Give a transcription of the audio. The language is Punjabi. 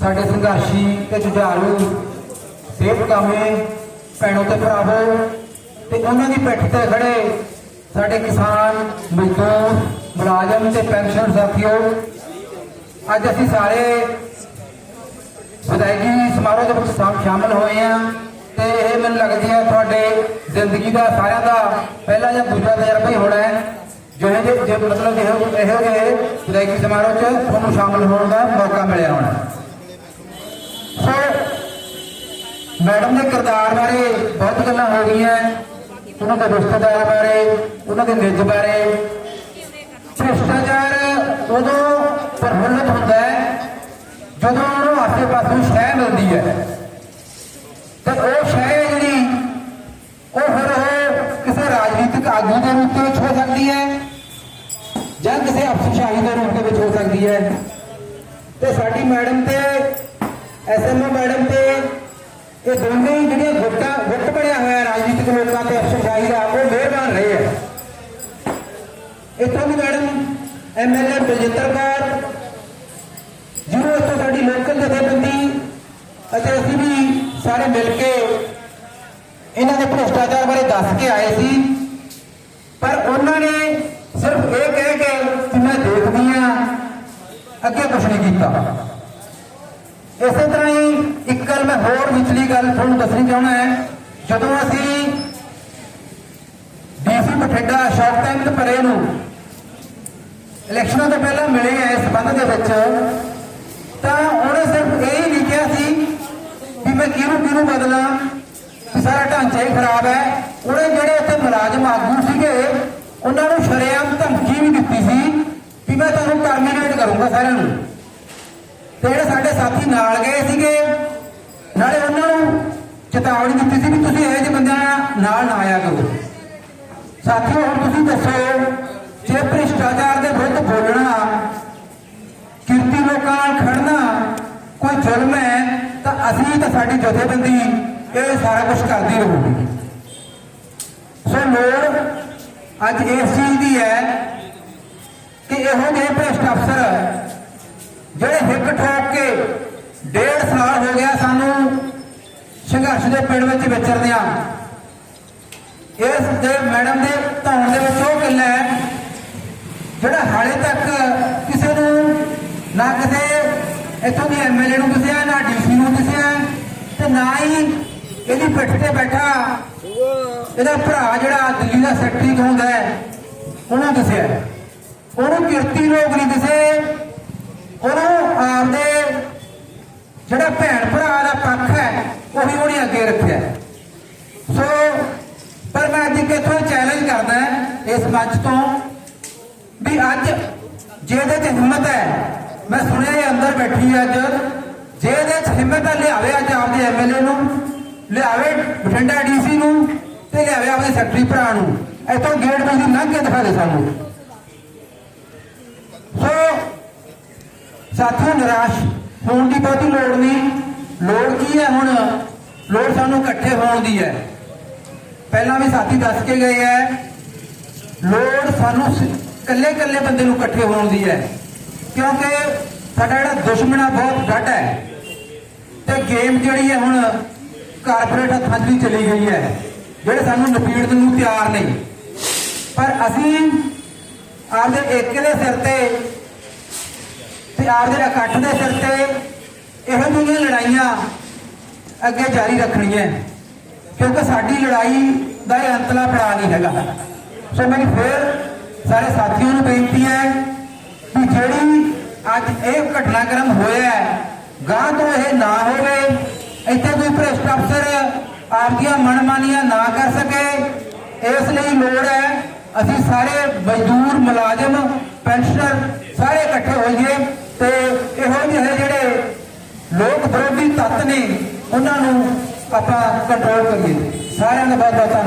ਸਾਡੇ ਸੰਘਰਸ਼ੀ ਤੇ ਜੁਝਾਰੂ ਸੇਵ ਕਾਮੇ, ਭੈਣੋ ਤੇ ਭਰਾਵੋ, ਤੇ ਉਹਨਾਂ ਦੀ ਪਿੱਠ ਤੇ ਖੜੇ ਸਾਡੇ ਕਿਸਾਨ, ਮਜ਼ਦੂਰ, ਮੁਲਾਜ਼ਮ ਤੇ ਪੈਨਸ਼ਨ ਸਾਥੀਓ, ਅੱਜ ਅਸੀਂ ਸਾਰੇ ਵਿਦਾਇਗੀ ਸਮਾਰੋਹ ਦੇ ਵਿੱਚ ਸ਼ਾਮ- ਸ਼ਾਮਲ ਹੋਏ ਆ ਤੇ ਇਹ ਮੈਨੂੰ ਲੱਗਦੀ ਹੈ ਤੁਹਾਡੇ ਜ਼ਿੰਦਗੀ ਦਾ ਸਾਰਿਆਂ ਦਾ ਪਹਿਲਾ ਜਾਂ ਦੂਜਾ ਤਜਰਬਾ ਹੀ ਹੋਣਾ ਹੈ। ਜੋ ਇਹ ਜੇ ਮਤਲਬ ਇਹੋ ਇਹੋ ਜਿਹੇ ਵਿਦਾਇਗੀ ਸਮਾਰੋਹ 'ਚ ਤੁਹਾਨੂੰ ਸ਼ਾਮਲ ਹੋਣ ਦਾ ਮੌਕਾ ਮਿਲਿਆ ਹੋਣਾ। ਸੋ ਮੈਡਮ ਦੇ ਕਿਰਦਾਰ ਬਾਰੇ ਬਹੁਤ ਗੱਲਾਂ ਹੋ ਗਈਆਂ। ਉਹਨਾਂ ਦੇ ਰਿਸ਼ਤੇਦਾਰ ਬਾਰੇ, ਉਹਨਾਂ ਦੇ ਨਿੱਜ ਬਾਰੇ। ਭ੍ਰਿਸ਼ਟਾਚਾਰ ਉਦੋਂ ਪ੍ਰਫੁੱਲਤ ਹੁੰਦਾ ਹੈ ਜਦੋਂ ਉਹਨੂੰ ਆਸੇ ਪਾਸੇ ਸ਼ਹਿ ਮਿਲਦੀ ਹੈ। ਤੇ ਉਹ ਸ਼ਹਿ ਜਿਹੜੀ, ਉਹ ਫਿਰ ਉਹ ਕਿਸੇ ਰਾਜਨੀਤਿਕ ਆਗੂ ਦੇ ਰੂਪ ਵਿੱਚ ਹੋ ਸਕਦੀ ਹੈ। ਸ਼ਾਹੀ ਦੇ ਰੂਪ ਦੇ ਵਿੱਚ ਹੋ ਸਕਦੀ ਹੈ। ਤੇ ਸਾਡੀ ਮੈਡਮ ਤੇ ਐਸਐਮਓ ਮੈਡਮ ਤੇ, ਇਹ ਦੋਨੇ ਹੀ ਜਿਹੜੀਆਂ ਗੁੱਟਾਂ, ਗੁੱਟ ਬਣਿਆ ਹੋਇਆ ਰਾਜਨੀਤਿਕ ਲੋਕਾਂ ਤੇ ਅਫਸਰਸ਼ਾਹੀ ਦਾ, ਉਹ ਮਿਹਰਬਾਨ ਰਹੇ ਹੈ ਇੱਥੋਂ ਦੀ ਮੈਡਮ ਐਮਐਲਏ ਬਲਜਿੰਦਰ ਕੌਰ, ਜਿਹਨੂੰ ਇੱਥੋਂ ਸਾਡੀ ਲੋਕਲ ਜਥੇਬੰਦੀ ਅਤੇ ਅਸੀਂ ਵੀ ਸਾਰੇ ਮਿਲ ਕੇ ਇਹਨਾਂ ਦੇ ਭ੍ਰਿਸ਼ਟਾਚਾਰ ਬਾਰੇ ਦੱਸ ਕੇ ਆਏ ਸੀ। ਪਰ ਉਹਨਾਂ ਨੇ ਸਿਰਫ ਇਹ ਕਹਿ ਕੇ ਕਿ ਮੈਂ ਦੇਖਦੀ ਆ ਅੱਗੇ ਕੁਝ ਨਹੀਂ ਕੀਤਾ। ਇਸੇ ਤਰ੍ਹਾਂ ਹੀ ਇੱਕ ਗੱਲ ਮੈਂ ਹੋਰ ਵਿਚਲੀ ਗੱਲ ਤੁਹਾਨੂੰ ਦੱਸਣੀ ਚਾਹੁੰਦਾ ਹੈ। ਜਦੋਂ ਅਸੀਂ ਡੀਸੀ ਬਠਿੰਡਾ ਅਸ਼ੋਕ ਤਹਿਮਤ ਪਰੇ ਨੂੰ ਇਲੈਕਸ਼ਨਾਂ ਤੋਂ ਪਹਿਲਾਂ ਮਿਲੇ ਆ ਇਸ ਸੰਬੰਧ ਦੇ ਵਿੱਚ, ਤਾਂ ਉਹਨੇ ਸਿਰਫ ਇਹ ਹੀ ਲਿਖਿਆ ਸੀ ਵੀ ਮੈਂ ਕਿਹਨੂੰ ਕਿਹਨੂੰ ਬਦਲਾਂ, ਵੀ ਸਾਰਾ ਢਾਂਚਾ ਹੀ ਖਰਾਬ ਹੈ। ਉਹਨੇ ਜਿਹੜੇ ਇੱਥੇ ਮੁਲਾਜ਼ਮ ਆਗੂ ਸੀਗੇ, ਉਹਨਾਂ ਨੂੰ ਸ਼ਰੇਆਮ ਧਮਕੀ ਵੀ ਦਿੱਤੀ ਸੀ ਵੀ ਮੈਂ ਤੁਹਾਨੂੰ ਟਰਮੀਨੇਟ ਕਰੂੰਗਾ ਸਾਰਿਆਂ ਨੂੰ। ਤੇ ਜਿਹੜੇ ਸਾਡੇ ਸਾਥੀ ਨਾਲ ਗਏ ਸੀਗੇ। ਨਾਲੇ ਉਹਨਾਂ ਨੂੰ ਚੇਤਾਵਨੀ ਦਿੱਤੀ ਸੀ ਵੀ ਤੁਸੀਂ ਇਹੋ ਜਿਹੇ ਬੰਦਿਆਂ ਨਾਲ ਨਾ ਆਇਆ ਕਰੋ। ਸਾਥੀਓ, ਹੁਣ ਤੁਸੀਂ ਦੱਸੋ, ਜੇ ਭ੍ਰਿਸ਼ਟਾਚਾਰ ਦੇ ਵਿਰੁੱਧ ਬੋਲਣਾ, ਕਿਰਤੀ ਲੋਕਾਂ ਨਾਲ ਖੜਨਾ ਕੋਈ ਜ਼ੁਲਮ ਹੈ, ਤਾਂ ਅਸੀਂ ਤਾਂ ਸਾਡੀ ਜਥੇਬੰਦੀ ਇਹ ਸਾਰਾ ਕੁਝ ਕਰਦੀ ਰਹੂਗੀ। ਸੋ ਲੋੜ ਅੱਜ ਇਸ ਚੀਜ਼ ਦੀ ਹੈ ਕਿ ਇਹੋ ਜਿਹੇ ਭ੍ਰਿਸ਼ਟ ਅਫਸਰ ਜਿਹੜੇ ਹਿੱਕ ਠੋਕ ਕੇ ਡੇਢ ਸਾਲ ਹੋ ਗਿਆ ਸਾਨੂੰ ਸੰਘਰਸ਼ ਦੇ ਪਿੰਡ ਵਿੱਚ ਵਿਚਰਦਿਆਂ ਇਸ ਦੇ ਮੈਡਮ ਦੇ ਧੌਣ ਦੇ ਵਿੱਚ ਉਹ ਕਿੱਲਾ ਹੈ, ਜਿਹੜਾ ਹਾਲੇ ਤੱਕ ਕਿਸੇ ਨੂੰ ਨਾ ਕਿਸੇ ਇੱਥੋਂ ਦੀ ਐਮਐਲਏ ਨੂੰ ਦਿਸਿਆ, ਨਾ ਡੀਸੀ ਨੂੰ ਦਿਸਿਆ ਤੇ ਨਾ ਹੀ ਇਹਦੀ ਪਿੱਠ ਤੇ ਬੈਠਾ ਇਹਦਾ ਭਰਾ ਜਿਹੜਾ ਦਿੱਲੀ ਦਾ ਸੈਕਟਰੀ ਹੁੰਦਾ ਹੈ, ਉਹਨੂੰ ਦੱਸਿਆ। ਉਹਨੂੰ ਕਿਰਤੀ ਲੋਕ ਨਹੀਂ ਦਿਸੇ। ਉਹਨੂੰ ਆਪਦੇ ਜਿਹੜਾ ਭੈਣ ਭਰਾ ਦਾ ਪੱਖ ਹੈ, ਉਹ ਵੀ ਉਹਨੇ ਅੱਗੇ ਰੱਖਿਆ। ਸੋ, ਪਰ ਮੈਂ ਅੱਜ ਕਿਥੋਂ ਚੈਲੰਜ ਕਰਦਾ ਇਸ ਮੰਚ ਤੋਂ ਵੀ ਅੱਜ ਜਿਹਦੇ ਚ ਹਿੰਮਤ ਹੈ, ਮੈਂ ਸੁਣਿਆ ਇਹ ਅੰਦਰ ਬੈਠੀ ਹੈ ਅੱਜ, ਜਿਹਦੇ ਚ ਹਿੰਮਤ ਹੈ, ਲਿਆਵੇ ਅੱਜ ਆਪਦੇ ਐਮਐਲਏ ਨੂੰ, ਲਿਆਵੇ ਬਠਿੰਡਾ ਡੀਸੀ ਨੂੰ ਤੇ ਲਿਆਵੇ ਆਪਦੇ ਸੈਕਟਰੀ ਭਰਾ ਨੂੰ। ਇੱਥੋਂ ਗੇਟ ਤੋਂ ਦੀ ਲੰਘ ਕੇ ਦਿਖਾ ਦੇ ਸਾਨੂੰ। ਸੋ ਸਾਥੀਓ, ਨਿਰਾਸ਼ ਹੋਣ ਦੀ ਬਹੁਤੀ ਲੋੜ ਨਹੀਂ? ਲੋੜ ਕੀ ਹੈ ਹੁਣ? ਲੋੜ ਸਾਨੂੰ ਇਕੱਠੇ ਹੋਣ ਦੀ ਹੈ। ਪਹਿਲਾਂ ਵੀ ਸਾਥੀ ਦੱਸ ਕੇ ਗਏ ਹੈ, ਲੋੜ ਸਾਨੂੰ ਇਕੱਲੇ ਇਕੱਲੇ ਬੰਦੇ ਨੂੰ ਇਕੱਠੇ ਹੋਣ ਦੀ ਹੈ। ਕਿਉਂਕਿ ਸਾਡਾ ਜਿਹੜਾ ਦੁਸ਼ਮਣ ਆ, ਬਹੁਤ ਡਟ ਹੈ। ਤੇ ਗੇਮ ਜਿਹੜੀ ਹੈ ਹੁਣ ਕਾਰਪੋਰੇਟ ਹੱਥਾਂ 'ਚ ਵੀ ਚਲੀ ਗਈ ਹੈ। ਜਿਹੜੇ ਸਾਨੂੰ ਨਪੀੜਨ ਨੂੰ ਤਿਆਰ ਨਹੀਂ। ਪਰ ਅਸੀਂ ਆਪਦੇ ਏਕੇ ਦੇ ਸਿਰ ਤੇ ਤੇ ਆਪਦੇ ਇਕੱਠ ਦੇ ਸਿਰ ਤੇ, ਇਹੋ ਜਿਹੀਆਂ ਲੜਾਈਆਂ ਅੱਗੇ ਜਾਰੀ ਰੱਖਣੀਆਂ ਕਿਉਂਕਿ ਸਾਡੀ ਲੜਾਈ ਦਾ ਇਹ ਅੰਤਲਾ ਪੜਾ ਨਹੀਂ ਹੈਗਾ। ਸੋ ਮੇਰੀ ਫਿਰ ਸਾਰੇ ਸਾਥੀਆਂ ਨੂੰ ਬੇਨਤੀ ਹੈ ਕਿ ਜਿਹੜੀ ਅੱਜ ਇਹ ਘਟਨਾਕ੍ਰਮ ਹੋਇਆ ਹੈ ਗਾਂ ਤੋਂ ਇਹ ਨਾ ਹੋਵੇ, ਇੱਥੇ ਕੋਈ ਭ੍ਰਿਸ਼ਟ ਅਫਸਰ ਆਪਦੀਆਂ ਮਨਮਾਨੀਆਂ ਨਾ ਕਰ ਸਕੇ, ਇਸ ਲਈ ਲੋੜ ਹੈ ਅਸੀਂ ਸਾਰੇ ਮਜ਼ਦੂਰ, ਮੁਲਾਜ਼ਮ, ਪੈਨਸ਼ਨਰ ਸਾਰੇ ਇਕੱਠੇ ਹੋਈਏ ਤੇ ਇਹੋ ਜਿਹੇ ਜਿਹੜੇ ਲੋਕ ਵਿਰੋਧੀ ਤੱਤ ਨੇ, ਉਹਨਾਂ ਨੂੰ ਆਪਾਂ ਕੰਟਰੋਲ ਕਰੀਏ। ਸਾਰਿਆਂ ਦਾ ਬਹੁਤ ਬਹੁਤ ਧੰਨਵਾਦ।